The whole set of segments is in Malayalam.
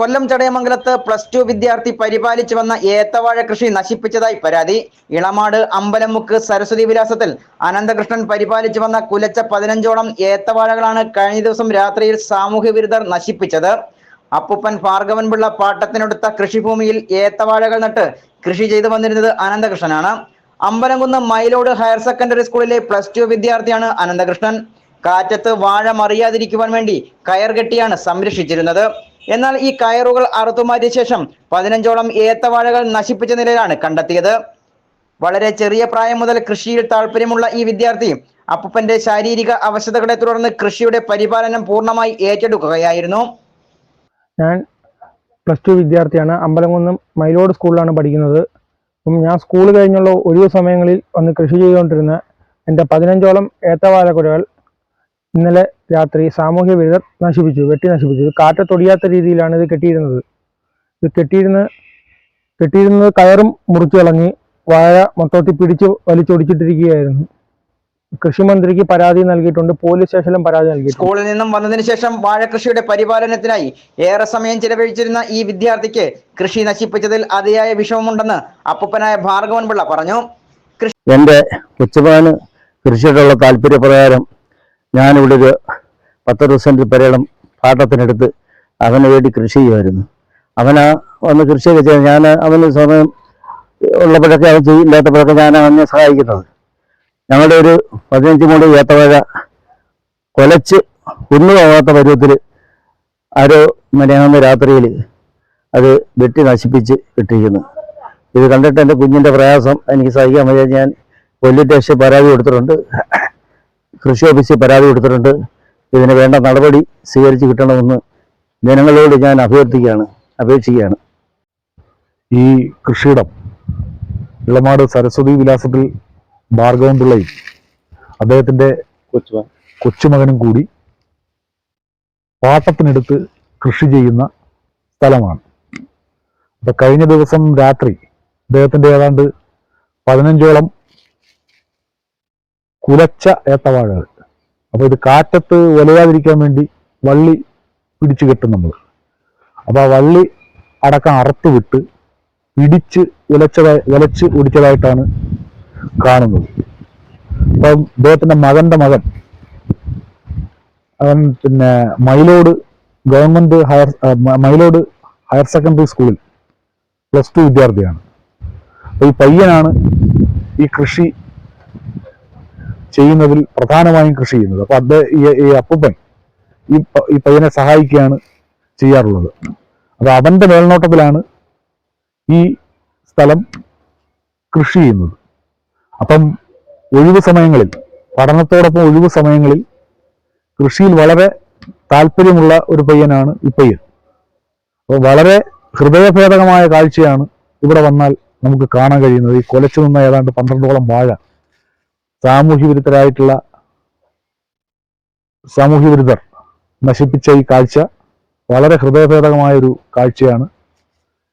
കൊല്ലം ചടയമംഗലത്ത് പ്ലസ് ടു വിദ്യാർത്ഥി പരിപാലിച്ചു വന്ന ഏത്തവാഴ കൃഷി നശിപ്പിച്ചതായി പരാതി. ഇളമാട് അമ്പലമുക്ക് സരസ്വതി വിലാസത്തിൽ അനന്തകൃഷ്ണൻ പരിപാലിച്ചു വന്ന കുലച്ച പതിനഞ്ചോളം ഏത്തവാഴകളാണ് കഴിഞ്ഞ ദിവസം രാത്രിയിൽ സാമൂഹ്യ വിരുദ്ധർ നശിപ്പിച്ചത്. അപ്പുപ്പൻ ഭാർഗവൻപിള്ള പാട്ടത്തിനെടുത്ത കൃഷിഭൂമിയിൽ ഏത്തവാഴകൾ നട്ട് കൃഷി ചെയ്തു വന്നിരുന്നത് അനന്തകൃഷ്ണനാണ്. അമ്പലംകുന്ന് മൈലോട് ഹയർ സെക്കൻഡറി സ്കൂളിലെ പ്ലസ് ടു വിദ്യാർത്ഥിയാണ് അനന്തകൃഷ്ണൻ. കാറ്റത്ത് വാഴ മറിയാതിരിക്കുവാൻ വേണ്ടി കയർ കെട്ടിയാണ് സംരക്ഷിച്ചിരുന്നത്. എന്നാൽ ഈ കയറുകൾ അറുത്തുമാറ്റിയ ശേഷം പതിനഞ്ചോളം ഏത്തവാഴകൾ നശിപ്പിച്ച നിലയിലാണ് കണ്ടെത്തിയത്. വളരെ ചെറിയ പ്രായം മുതൽ കൃഷിയിൽ താല്പര്യമുള്ള ഈ വിദ്യാർത്ഥി അപ്പുപ്പന്റെ ശാരീരിക അവശതകളെ തുടർന്ന് കൃഷിയുടെ പരിപാലനം പൂർണമായി ഏറ്റെടുക്കുകയായിരുന്നു. ഞാൻ പ്ലസ് ടു വിദ്യാർത്ഥിയാണ്. അമ്പലംകുന്നം മൈലോഡ് സ്കൂളിലാണ് പഠിക്കുന്നത്. അപ്പം ഞാൻ സ്കൂൾ കഴിഞ്ഞുള്ള ഒഴിവ് സമയങ്ങളിൽ വന്ന് കൃഷി ചെയ്തുകൊണ്ടിരുന്ന എന്റെ പതിനഞ്ചോളം ഏത്തവാഴക്കുലകൾ ഇന്നലെ രാത്രി സാമൂഹ്യ വിരുദ്ധർ നശിപ്പിച്ചു വെട്ടി നശിപ്പിച്ചു. ഇത് കാറ്റത്തൊടിയാത്ത രീതിയിലാണ് ഇത് കെട്ടിയിരുന്നത്. ഇത് കെട്ടിയിരുന്ന് കെട്ടിയിരുന്നത് കയറും മുറിച്ചു കളഞ്ഞ് വാഴ മൊത്തത്തിൽ പിടിച്ച് വലിച്ചൊടിച്ചിട്ടിരിക്കുകയായിരുന്നു. കൃഷിമന്ത്രിക്ക് പരാതി നൽകിയിട്ടുണ്ട് പോലീസ് സ്റ്റേഷനിലും പരാതി നൽകി സ്കൂളിൽ നിന്നും വന്നതിന് ശേഷം വാഴകൃഷിയുടെ പരിപാലനത്തിനായി ഏറെ സമയം ചിലവഴിച്ചിരുന്ന ഈ വിദ്യാർത്ഥിക്ക് കൃഷി നശിപ്പിച്ചതിൽ അതിയായ വിഷമമുണ്ടെന്ന് അപ്പുപ്പനായ ഭാർഗവൻ പിള്ള പറഞ്ഞു. എന്റെ കൊച്ചുമകന് കൃഷിയോടുള്ള താല്പര്യപ്രകാരം ഞാനിവിടെ ഒരു പത്ത് സെന്റ് പരേളം പാട്ടത്തിനെടുത്ത് അവന് വേണ്ടി കൃഷി ചെയ്യുമായിരുന്നു. അവനാ വന്ന് കൃഷിയൊക്കെ ചെയ്യാൻ ഞാൻ അവന് സമയം ഉള്ളപ്പോഴൊക്കെ അവൻ ചെയ്യില്ലാത്തപ്പോഴൊക്കെ ഞാൻ അവനെ സഹായിക്കുന്നത്. ഞങ്ങളുടെ ഒരു പതിനഞ്ച് മൂടി ഏത്തവാഴ കൊലച്ച് ഒന്നു പോകാത്ത പരുവത്തിൽ ആരോ മലയാളം രാത്രിയിൽ അത് വെട്ടി നശിപ്പിച്ച് ഇട്ടിരിക്കുന്നു. ഇത് കണ്ടിട്ട് എന്റെ കുഞ്ഞിന്റെ പ്രയാസം എനിക്ക് സഹിക്കാൻ വയ്യ ഞാൻ പോലീസ് സ്റ്റേഷനിൽ പരാതി കൊടുത്തിട്ടുണ്ട്. കൃഷി ഓഫീസിൽ പരാതി കൊടുത്തിട്ടുണ്ട്. ഇതിന് വേണ്ട നടപടി സ്വീകരിച്ച് കിട്ടണമെന്ന് ജനങ്ങളോട് ഞാൻ അഭ്യർത്ഥിക്കുകയാണ് അപേക്ഷിക്കുകയാണ്. ഈ കൃഷിയിടം ഇളമാട് സരസ്വതി വിലാസത്തിൽ ഭാർഗവൻ പിള്ളയും അദ്ദേഹത്തിന്റെ കൊച്ചുമകനും കൂടി പാട്ടത്തിനെടുത്ത് കൃഷി ചെയ്യുന്ന സ്ഥലമാണ്. അപ്പം കഴിഞ്ഞ ദിവസം രാത്രി അദ്ദേഹത്തിന്റെ ഏതാണ്ട് പതിനഞ്ചോളം കുലച്ച ഏത്തവാഴകൾ. അപ്പൊ ഇത് കാറ്റത്ത് ഒലയാതിരിക്കാൻ വേണ്ടി വള്ളി പിടിച്ചു കെട്ടും നമ്മൾ അപ്പൊ ആ വള്ളി അടക്കം അറുത്ത് വിട്ട് ഇടിച്ച് ഉലച്ചതായി ഉലച്ച് ഒടിച്ചതായിട്ടാണ് കാണുന്നത്. അപ്പം അദ്ദേഹത്തിന്റെ മകന്റെ മകൻ അവൻ പിന്നെ Mylode government higher Mylode higher secondary സ്കൂളിൽ പ്ലസ് ടു വിദ്യാർത്ഥിയാണ്. അപ്പൊ ഈ പയ്യനാണ് ഈ കൃഷി ചെയ്യുന്നതിൽ പ്രധാനമായും കൃഷി ചെയ്യുന്നത്. അപ്പൊ അദ്ദേഹം ഈ- അപ്പൂപ്പൻ ഈ ഈ പയ്യനെ സഹായിക്കുകയാണ് ചെയ്യാറുള്ളത്. അപ്പൊ അവന്റെ മേൽനോട്ടത്തിലാണ് ഈ സ്ഥലം കൃഷി ചെയ്യുന്നത്. അപ്പം ഒഴിവ് സമയങ്ങളിൽ പഠനത്തോടൊപ്പം ഒഴിവ് സമയങ്ങളിൽ കൃഷിയിൽ വളരെ താല്പര്യമുള്ള ഒരു പയ്യനാണ് ഈ പയ്യൻ. അപ്പോൾ വളരെ ഹൃദയഭേദകമായ കാഴ്ചയാണ് ഇവിടെ വന്നാൽ നമുക്ക് കാണാൻ കഴിയുന്നത്. ഈ കൊലച്ചു നിന്ന ഏതാണ്ട് പന്ത്രണ്ടോളം വാഴ സാമൂഹ്യ വിരുദ്ധരായിട്ടുള്ള സാമൂഹ്യ വിരുദ്ധർ നശിപ്പിച്ച ഈ കാഴ്ച വളരെ ഹൃദയഭേദകമായ ഒരു കാഴ്ചയാണ്.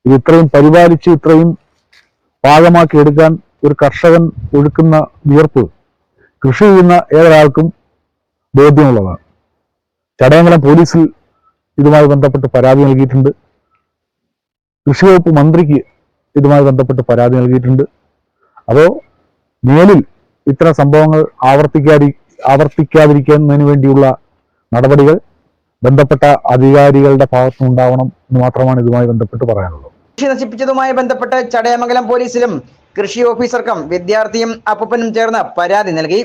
ഇത് ഇത്രയും പരിപാലിച്ച് ഇത്രയും പാകമാക്കി എടുക്കാൻ ഒരു കർഷകൻ ഒഴുക്കുന്ന വിയർപ്പ് കൃഷി ചെയ്യുന്ന ഏതൊരാൾക്കും ബോധ്യമുള്ളതാണ്. ചടയമംഗലം പോലീസിൽ ഇതുമായി ബന്ധപ്പെട്ട് പരാതി നൽകിയിട്ടുണ്ട്. കൃഷി വകുപ്പ് മന്ത്രിക്ക് ഇതുമായി ബന്ധപ്പെട്ട് പരാതി നൽകിയിട്ടുണ്ട്. അപ്പോൾ മേലിൽ ഇത്തരം സംഭവങ്ങൾ ആവർത്തിക്കാതി ആവർത്തിക്കാതിരിക്കുന്നതിന് വേണ്ടിയുള്ള നടപടികൾ ബന്ധപ്പെട്ട അധികാരികളുടെ ഭാഗത്തുനിന്നുണ്ടാവണം എന്ന് മാത്രമാണ് ഇതുമായി ബന്ധപ്പെട്ട് പറയാനുള്ളത്. കൃഷി നശിപ്പിച്ചതുമായി ബന്ധപ്പെട്ട് ചടയമംഗലം പോലീസിലും കൃഷി ഓഫീസർക്കും വിദ്യാർത്ഥിയും അപ്പപ്പനും ചേർന്ന് പരാതി നൽകി.